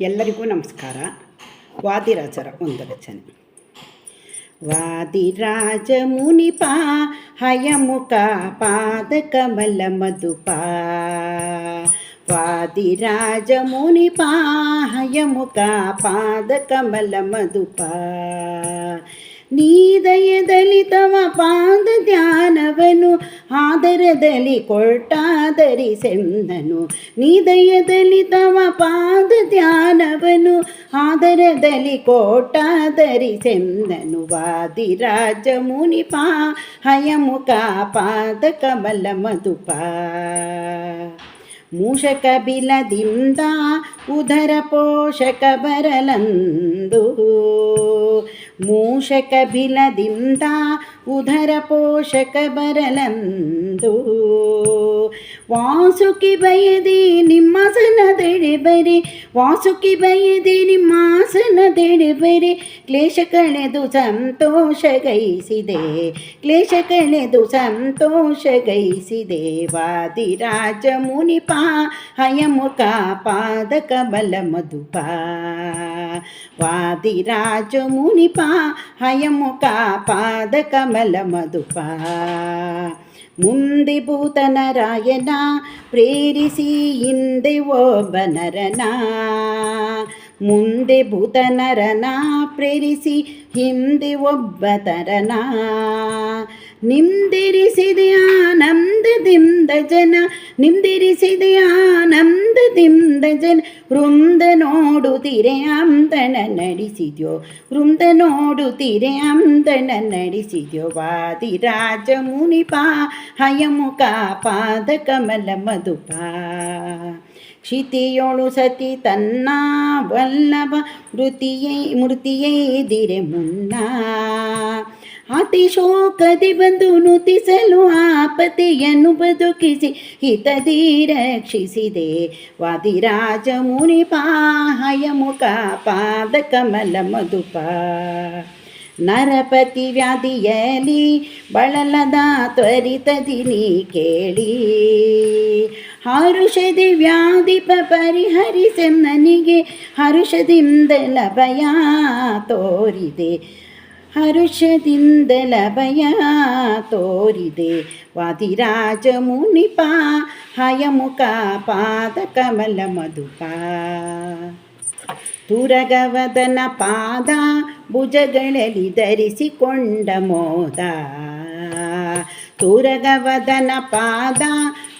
ಎಲ್ಲರಿಗೂ ನಮಸ್ಕಾರ. ವಾದಿರಾಜರ ಒಂದು ರಚನೆ ವಾದಿರಾಜ ಮುನಿಪ ಹಯಮುಖ ಪಾದ ಕಮಲ ಮಧುಪ ವಾದಿರಾಜ ಮುನಿಪ ಹಯಮುಖ ಪಾದ ಕಮಲ ಮಧುಪ ನೀದಯದಲ್ಲಿ ತವ ಪಾದ ಧ್ಯಾನವನು ಆದರದಲ್ಲಿ ಕೊಟ್ಟಾದರಿಸೆಂದನು ನೀದಯದಲ್ಲಿ ತವ ಪಾದ ಧ್ಯಾನವನು ಆದರದಲ್ಲಿ ಕೋಟಾದರಿಸೆಂದನು ವಾದಿರಾಜ ಮುನಿಪ ಹಯಮುಖ ಪಾದ ಕಮಲ ಮಧುಪ. ಮೂಷಕ ಬಿಲದಿಂದ ಉದರ ಪೋಷಕ ಬರಲಂದು. ಮೂಷಕ ಬಿಲದಿಂದ ಉದರ ಪೋಷಕ ಬರಲಂದು ವಾಸುಕಿ ಬಯದಿ ನಿಮ್ಮಾಸನದೆಡೆ ಬರೆ ವಾಸುಕಿ ಬಯದಿ ನಿಮ್ಮಾಸನದೆಡೆ ಬರೆ ಕ್ಲೇಶ ಕಳೆದು ಸಂತೋಷ ಗೈಸಿದೆ ಕ್ಲೇಶ ಕಳೆದು ಸಂತೋಷ ಗೈಸಿದೆ ವಾದಿರಾಜ ಮುನಿಪ ಹಯಮುಖ ಪಾದ ಕಮಲ ಮಧುಪ ಹಯಮುಖ ಪಾದ ಕಮಲ ಮಧುಪ. ಮುಂದೆ ಭೂತನರಾಯನ ಪ್ರೇರಿಸಿ ಹಿಂದೆ ಒಬ್ಬ ನರನ ಮುಂದೆ ಭೂತನರನ ಪ್ರೇರಿಸಿ ಹಿಂದೆ ಒಬ್ಬ ತರನ ನಿಮ್ದಿರಿಸಿದೆ ಆನಂದದಿಂದ ಜನ ನಿಮ್ದಿರಿಸಿದೆ ಆನಂದದಿಂದ ಜನ ವೃಂದ ನೋಡುತ್ತೀರೆ ಅಂತನ ನಡೆಸಿದ್ಯೋ ವೃಂದ ನೋಡುತ್ತೀರೆ ಅಂತನ ನಡೆಸಿದ್ಯೋ ವಾದಿರಾಜ ಮುನಿಪ ಹಯಮುಖ ಪಾದ ಕಮಲ ಮಧುಪ ಕ್ಷಿತಿಯೋಳು ಸತಿ ತನ್ನ ವಲ್ಲಭ ಮೃತಿಯೇ ಮೃತಿಯೈದಿರೆ ಮುನ್ನ ಅತಿಶೋಕದಿ ಬಂದು ನುತಿಸಲು ಆಪತೆಯನ್ನು ಬದುಕಿಸಿ ಹಿತದಿ ರಕ್ಷಿಸಿದೆ ವಾದಿರಾಜ ಮುನಿಪ ಹಯಮುಖ ಪಾದ ಕಮಲ ಮಧುಪ. ನರಪತಿ ವ್ಯಾಧಿಯಲಿ ಬಳಲದ ತ್ವರಿತದಿ ನೀ ಕೇಳಿ. ಹರುಷದಿ ವ್ಯಾಧಿಪ ಪರಿಹರಿಸೆ ನನಗೆ ಹರುಷದಿಂದಲ ಭಯ ತೋರಿದೆ. ಹರುಷದಿಂದಲ ಭಯ ತೋರಿದೆ. ವಾದಿರಾಜ ಮುನಿಪ ಹಯಮುಖ ಪಾದ ಕಮಲ ಮಧುಪ. ತುರಗವದನ ಪಾದ, ಭುಜಗಳಲ್ಲಿ ಧರಿಸಿಕೊಂಡ ಮೋದ. ತುರಗವದನ ಪಾದ,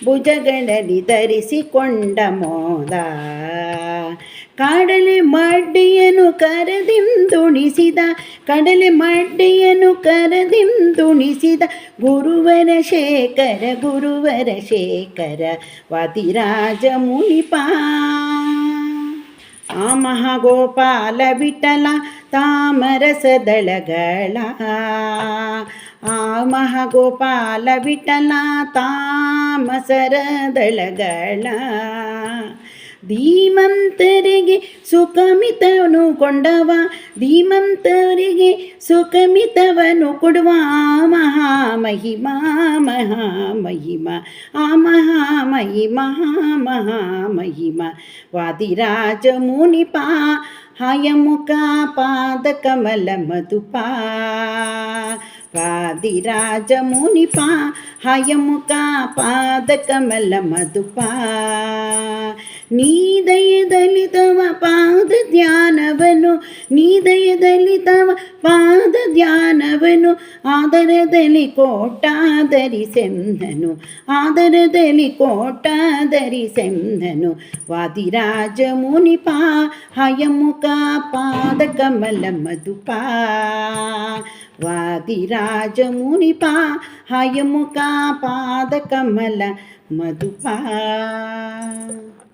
ಭುಜಗಳಲ್ಲಿ ಧರಿಸಿಕೊಂಡ ಮೋದ. ಕಡಲೆ ಮಡ್ಡಿಯನ್ನು ಕರೆದಿಂದುಣಿಸಿದ ಕಡಲೆ ಮಡ್ಡಿಯನ್ನು ಕರೆದಿಂದುಣಿಸಿದ ಗುರುವರ ಶೇಖರ ಗುರುವರ ಶೇಖರ ವಾದಿರಾಜ ಮುನಿಪ ಆ ಮಹಾಗೋಪಾಲ ವಿಠಲ ತಾಮರಸದಳಗಳ ಆ ಮಹಾಗೋಪಾಲ ವಿಠಲ ತಾಮಸರದಳಗಳ ಧೀಮಂತರಿಗೆ ಸುಖಮಿತವನು ಕೊಂಡವ, ಧೀಮಂತರಿಗೆ ಸುಖಮಿತವನು ಕೊಡುವ. ಮಹಾಮಹಿಮಾ, ಮಹಾಮಹಿಮ, ಆ ಮಹಾಮಹಿಮ ಮಹಾಮಹಿಮ. ವಾದಿರಾಜ ಮುನಿಪ, ಹಯಮುಖ ಪಾದ ಕಮಲ ಮಧುಪ. ವಾದಿರಾಜ ಮುನಿಪ, ಹಯಮುಖ ಪಾದ ಕಮಲ ಮಧುಪ. ನೀದಯದಲ್ಲಿ ತವ ಪಾದ ಧ್ಯಾನವನು, ನೀ ದಯದಲ್ಲಿ ತವ ಪಾದ ಧ್ಯಾನವನು, ಆದರದಲ್ಲಿ ಕೋಟಾದರಿಸೆಂದನು ಆದರದಲ್ಲಿ ಕೋಟಾದರಿಸೆಂದನು ವಾದಿರಾಜ ಮುನಿಪ, ಹಯಮುಖ ಪಾದ ಕಮಲ ಮಧುಪ. ವಾದಿರಾಜ ಮುನಿಪ, ಹಯಮುಖ ಪಾದ ಕಮಲ ಮಧುಪ.